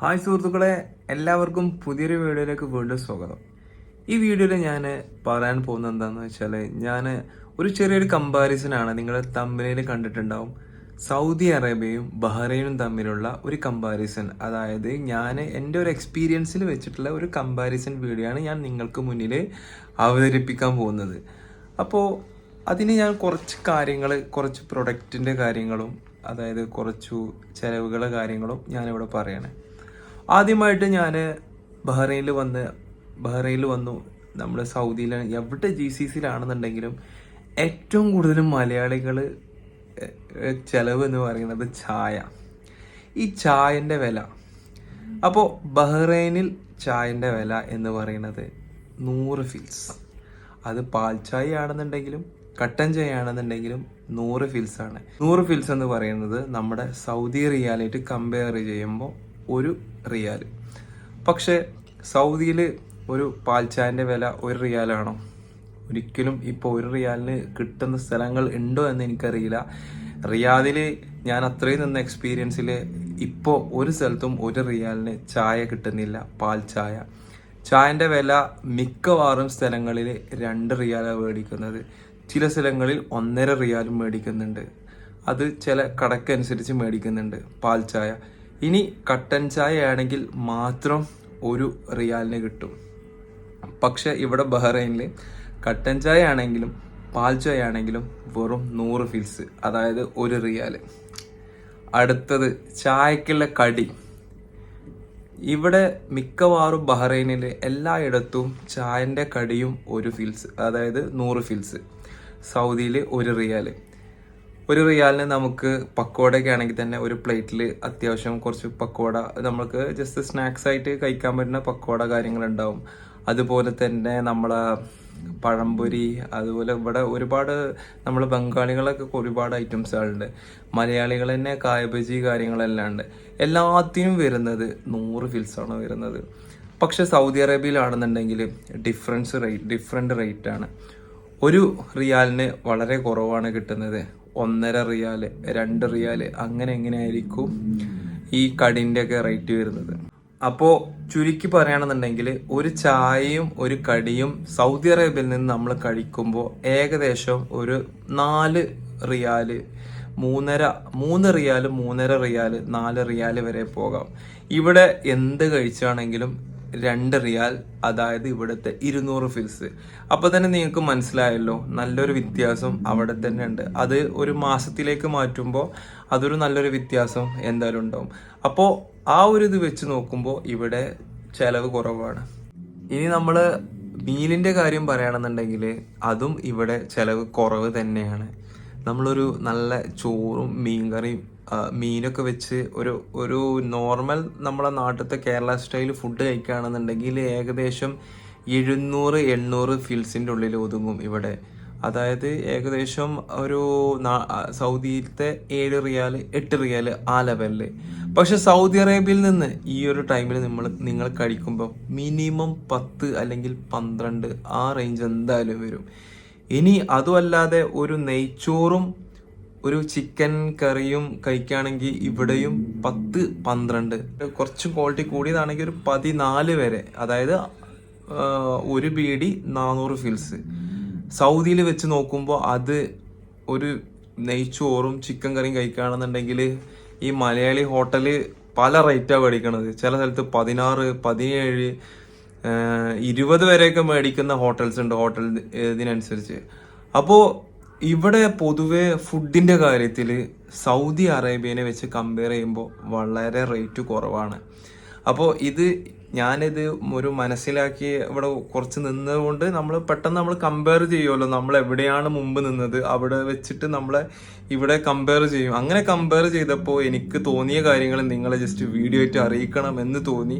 Hi സുഹൃത്തുക്കളെ എല്ലാവർക്കും പുതിയൊരു വീഡിയോയിലേക്ക് വീണ്ടും സ്വാഗതം. ഈ വീഡിയോയിൽ ഞാൻ പറയാൻ പോകുന്നത് എന്താണെന്ന് വെച്ചാൽ ഞാൻ ഒരു ചെറിയൊരു കമ്പാരിസൺ ആണ് നിങ്ങൾ തമ്മിലിൽ കണ്ടിട്ടുണ്ടാവും. സൗദി അറേബ്യയും ബഹ്റൈനും തമ്മിലുള്ള ഒരു കമ്പാരിസൺ അതായത് ഞാൻ എന്റെ ഒരു എക്സ്പീരിയൻസിൽ വെച്ചിട്ടുള്ള ഒരു കമ്പാരിസൺ വീഡിയോ ആണ് ഞാൻ നിങ്ങൾക്ക് മുന്നിൽ അവതരിപ്പിക്കാൻ പോകുന്നത്. അപ്പോൾ അതിന് ഞാൻ കുറച്ച് കാര്യങ്ങൾ കുറച്ച് പ്രൊഡക്റ്റിന്റെ കാര്യങ്ങളും അതായത് കുറച്ചു ചിലവുകളുടെ കാര്യങ്ങളും ഞാനിവിടെ പറയണേ. ആദ്യമായിട്ട് ഞാൻ ബഹ്റൈനിൽ വന്ന് ബഹ്റൈനിൽ വന്നു. നമ്മൾ സൗദിയിൽ എവിടെ ജി സി സിയിലാണെന്നുണ്ടെങ്കിലും ഏറ്റവും കൂടുതൽ മലയാളികൾ ചിലവ് എന്ന് പറയുന്നത് ചായ. ഈ ചായന്റെ വില. അപ്പോൾ ബഹ്റൈനിൽ ചായന്റെ വില എന്ന് പറയുന്നത് നൂറ് ഫിൽസ്. അത് പാൽ ചായ ആണെന്നുണ്ടെങ്കിലും കട്ടൻ ചായ ആണെന്നുണ്ടെങ്കിലും നൂറ് ഫിൽസ് ആണ് നൂറ് ഫിൽസ് എന്ന് പറയുന്നത് നമ്മുടെ സൗദി റിയാലായിട്ട് കമ്പയർ ചെയ്യുമ്പോൾ ഒരു റിയാൽ പക്ഷേ സൗദിയിൽ ഒരു പാൽ ചായന്റെ വില ഒരു റിയാലാണോ? ഒരിക്കലും ഇപ്പോൾ ഒരു റിയാലിന് കിട്ടുന്ന സ്ഥലങ്ങൾ ഉണ്ടോ എന്ന് എനിക്കറിയില്ല. റിയാദിൽ ഞാൻ അത്രയും നിന്ന എക്സ്പീരിയൻസിൽ ഇപ്പോൾ ഒരു സ്ഥലത്തും ഒരു റിയാലിന് ചായ കിട്ടുന്നില്ല പാൽ ചായ ചായന്റെ വില മിക്കവാറും സ്ഥലങ്ങളിൽ രണ്ട് റിയാലാണ് മേടിക്കുന്നത്. ചില സ്ഥലങ്ങളിൽ ഒന്നര റിയാലും മേടിക്കുന്നുണ്ട്. അത് ചില കടക്കനുസരിച്ച് മേടിക്കുന്നുണ്ട് പാൽ ചായ ഇനി കട്ടൻ ചായ ആണെങ്കിൽ മാത്രം ഒരു റിയാലിന് കിട്ടും. പക്ഷെ ഇവിടെ ബഹ്റൈനിൽ കട്ടൻ ചായ ആണെങ്കിലും പാൽ ചായ ആണെങ്കിലും വെറും നൂറ് ഫിൽസ് അതായത് ഒരു റിയാൽ. അടുത്തത് ചായക്കുള്ള കടി. ഇവിടെ മിക്കവാറും ബഹ്റൈനിൽ എല്ലായിടത്തും ചായന്റെ കടിയും ഒരു ഫിൽസ് അതായത് നൂറ് ഫിൽസ് സൗദിയിൽ ഒരു റിയാൽ. ഒരു റിയാലിന് നമുക്ക് പക്കോടയൊക്കെ ആണെങ്കിൽ തന്നെ ഒരു പ്ലേറ്റിൽ അത്യാവശ്യം കുറച്ച് പക്കോട നമുക്ക് ജസ്റ്റ് സ്നാക്സ് ആയിട്ട് കഴിക്കാൻ പറ്റുന്ന പക്കോട കാര്യങ്ങളുണ്ടാവും. അതുപോലെ തന്നെ നമ്മളെ പഴംപൊരി അതുപോലെ ഇവിടെ ഒരുപാട് നമ്മൾ ബംഗാളികളൊക്കെ ഒരുപാട് ഐറ്റംസുകളുണ്ട് മലയാളികൾ തന്നെ കായബജി കാര്യങ്ങളെല്ലാം ഉണ്ട്. എല്ലാത്തിനും വരുന്നത് നൂറ് ഫിൽസാണ് വരുന്നത്. പക്ഷെ സൗദി അറേബ്യയിലാണെന്നുണ്ടെങ്കിൽ ഡിഫറൻസ് റേറ്റ് ഡിഫറെന്റ് റേറ്റാണ് ഒരു റിയാലിന് വളരെ കുറവാണ് കിട്ടുന്നത്. ഒന്നര റിയാൽ രണ്ട് റിയാൽ അങ്ങനെ എങ്ങനെയായിരിക്കും ഈ കടിന്റെ ഒക്കെ റേറ്റ് വരുന്നത്? അപ്പോൾ ചുരുക്കി പറയുകയാണെന്നുണ്ടെങ്കിൽ ഒരു ചായയും ഒരു കടിയും സൗദി അറേബ്യയിൽ നിന്ന് നമ്മൾ കഴിക്കുമ്പോൾ ഏകദേശം ഒരു നാല് റിയാൽ മൂന്നര മൂന്ന് റിയാൽ മൂന്നര റിയാൽ നാല് റിയാൽ വരെ പോകാം. ഇവിടെ എന്ത് കഴിച്ചാണെങ്കിലും രണ്ട് റിയാൽ അതായത് ഇവിടുത്തെ ഇരുന്നൂറ് ഫീസ് അപ്പോൾ തന്നെ നിങ്ങൾക്ക് മനസ്സിലായല്ലോ നല്ലൊരു വ്യത്യാസം അവിടെ തന്നെ ഉണ്ട്. അത് ഒരു മാസത്തിലേക്ക് മാറ്റുമ്പോൾ അതൊരു നല്ലൊരു വ്യത്യാസം എന്തായാലും ഉണ്ടാവും. അപ്പോൾ ആ ഒരു ഇത് വെച്ച് നോക്കുമ്പോൾ ഇവിടെ ചെലവ് കുറവാണ്. ഇനി നമ്മൾ മീലിന്റെ കാര്യം പറയുകയാണെന്നുണ്ടെങ്കിൽ അതും ഇവിടെ ചെലവ് കുറവ് തന്നെയാണ്. നമ്മളൊരു നല്ല ചോറും മീൻകറിയും മീനൊക്കെ വെച്ച് ഒരു ഒരു നോർമൽ നമ്മളെ നാട്ടിലത്തെ കേരള സ്റ്റൈൽ ഫുഡ് കഴിക്കുകയാണെന്നുണ്ടെങ്കിൽ ഏകദേശം എഴുന്നൂറ് എണ്ണൂറ് ഫിൽസിന്റെ ഉള്ളിൽ ഒതുങ്ങും ഇവിടെ. അതായത് ഏകദേശം ഒരു സൗദിയിലത്തെ ഏഴ് റിയാൽ എട്ട് റിയാൽ ആ ലെവലിൽ പക്ഷെ സൗദി അറേബ്യയിൽ നിന്ന് ഈ ഒരു ടൈമിൽ നമ്മൾ നിങ്ങൾ കഴിക്കുമ്പോൾ മിനിമം പത്ത് അല്ലെങ്കിൽ പന്ത്രണ്ട് ആ റേഞ്ച് എന്തായാലും വരും. ഇനി അതുമല്ലാതെ ഒരു നെയ്ച്ചോറും ഒരു ചിക്കൻ കറിയും കഴിക്കുകയാണെങ്കിൽ ഇവിടെയും പത്ത് പന്ത്രണ്ട്. കുറച്ച് ക്വാളിറ്റി കൂടിയതാണെങ്കിൽ ഒരു പതിനാല് വരെ. അതായത് ഒരു ബീഡി നാനൂറ് ഫിൽസ് സൗദിയിൽ വെച്ച് നോക്കുമ്പോൾ അത് ഒരു നെയ്ച്ചോറും ചിക്കൻ കറിയും കഴിക്കുകയാണെന്നുണ്ടെങ്കിൽ ഈ മലയാളി ഹോട്ടൽ പല റേറ്റാണ് മേടിക്കണത്. ചില സ്ഥലത്ത് പതിനാറ് പതിനേഴ് ഇരുപത് വരെയൊക്കെ മേടിക്കുന്ന ഹോട്ടൽസ് ഉണ്ട്. ഹോട്ടൽ ഇതിനനുസരിച്ച്. അപ്പോൾ ഇവിടെ പൊതുവെ ഫുഡിന്റെ കാര്യത്തിൽ സൗദി അറേബ്യനെ വെച്ച് കമ്പയർ ചെയ്യുമ്പോൾ വളരെ റേറ്റ് കുറവാണ്. അപ്പോൾ ഇത് ഞാനിത് ഒരു മനസ്സിലാക്കി ഇവിടെ കുറച്ച് നിന്നതുകൊണ്ട് നമ്മൾ പെട്ടെന്ന് നമ്മൾ കമ്പയർ ചെയ്യുമല്ലോ നമ്മൾ എവിടെയാണ് മുമ്പ് നിന്നത്? അവിടെ വെച്ചിട്ട് നമ്മളെ ഇവിടെ കമ്പയർ ചെയ്യും. അങ്ങനെ കമ്പയർ ചെയ്തപ്പോൾ എനിക്ക് തോന്നിയ കാര്യങ്ങൾ നിങ്ങളെ ജസ്റ്റ് വീഡിയോ ആയിട്ട് അറിയിക്കണം എന്ന് തോന്നി.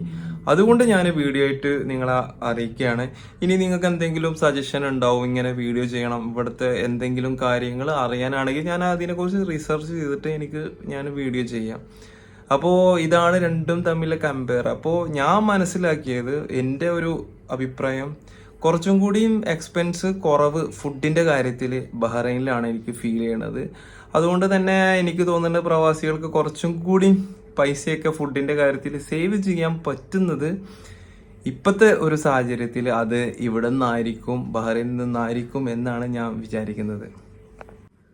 അതുകൊണ്ട് ഞാൻ വീഡിയോ ആയിട്ട് നിങ്ങളെ അറിയിക്കുകയാണ്. ഇനി നിങ്ങൾക്ക് എന്തെങ്കിലും സജഷൻ ഉണ്ടാവും ഇങ്ങനെ വീഡിയോ ചെയ്യണം ഇവിടുത്തെ എന്തെങ്കിലും കാര്യങ്ങൾ അറിയാനാണെങ്കിൽ ഞാൻ അതിനെക്കുറിച്ച് റിസർച്ച് ചെയ്തിട്ട് എനിക്ക് ഞാൻ വീഡിയോ ചെയ്യാം. അപ്പോൾ ഇതാണ് രണ്ടും തമ്മിലെ കമ്പയർ അപ്പോൾ ഞാൻ മനസ്സിലാക്കിയത് എന്റെ ഒരു അഭിപ്രായം കുറച്ചും കൂടിയും എക്സ്പെൻസ് കുറവ് ഫുഡിന്റെ കാര്യത്തിൽ ബഹ്റൈനിലാണ് എനിക്ക് ഫീൽ ചെയ്യണത്. അതുകൊണ്ട് തന്നെ എനിക്ക് തോന്നുന്നത് പ്രവാസികൾക്ക് കുറച്ചും കൂടി പൈസയൊക്കെ ഫുഡിന്റെ കാര്യത്തിൽ സേവ് ചെയ്യാൻ പറ്റുന്നത് ഇപ്പോഴത്തെ ഒരു സാഹചര്യത്തിൽ അത് ഇവിടെ നിന്നായിരിക്കും ബഹ്റൈനിൽ നിന്നായിരിക്കും എന്നാണ് ഞാൻ വിചാരിക്കുന്നത്.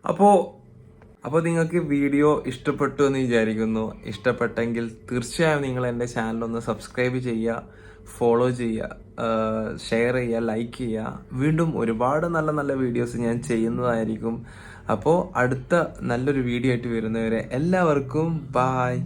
അപ്പോൾ അപ്പോൾ നിങ്ങൾക്ക് വീഡിയോ ഇഷ്ടപ്പെട്ടു എന്ന് വിചാരിക്കുന്നു. ഇഷ്ടപ്പെട്ടെങ്കിൽ തീർച്ചയായും നിങ്ങൾ എന്റെ ചാനലൊന്ന് സബ്സ്ക്രൈബ് ചെയ്യുക ഫോളോ ചെയ്യുക ഷെയർ ചെയ്യുക ലൈക്ക് ചെയ്യുക. വീണ്ടും ഒരുപാട് നല്ല നല്ല വീഡിയോസ് ഞാൻ ചെയ്യുന്നതായിരിക്കും. അപ്പോൾ അടുത്ത നല്ലൊരു വീഡിയോ ആയിട്ട് വരുന്നവരെ എല്ലാവർക്കും ബായ്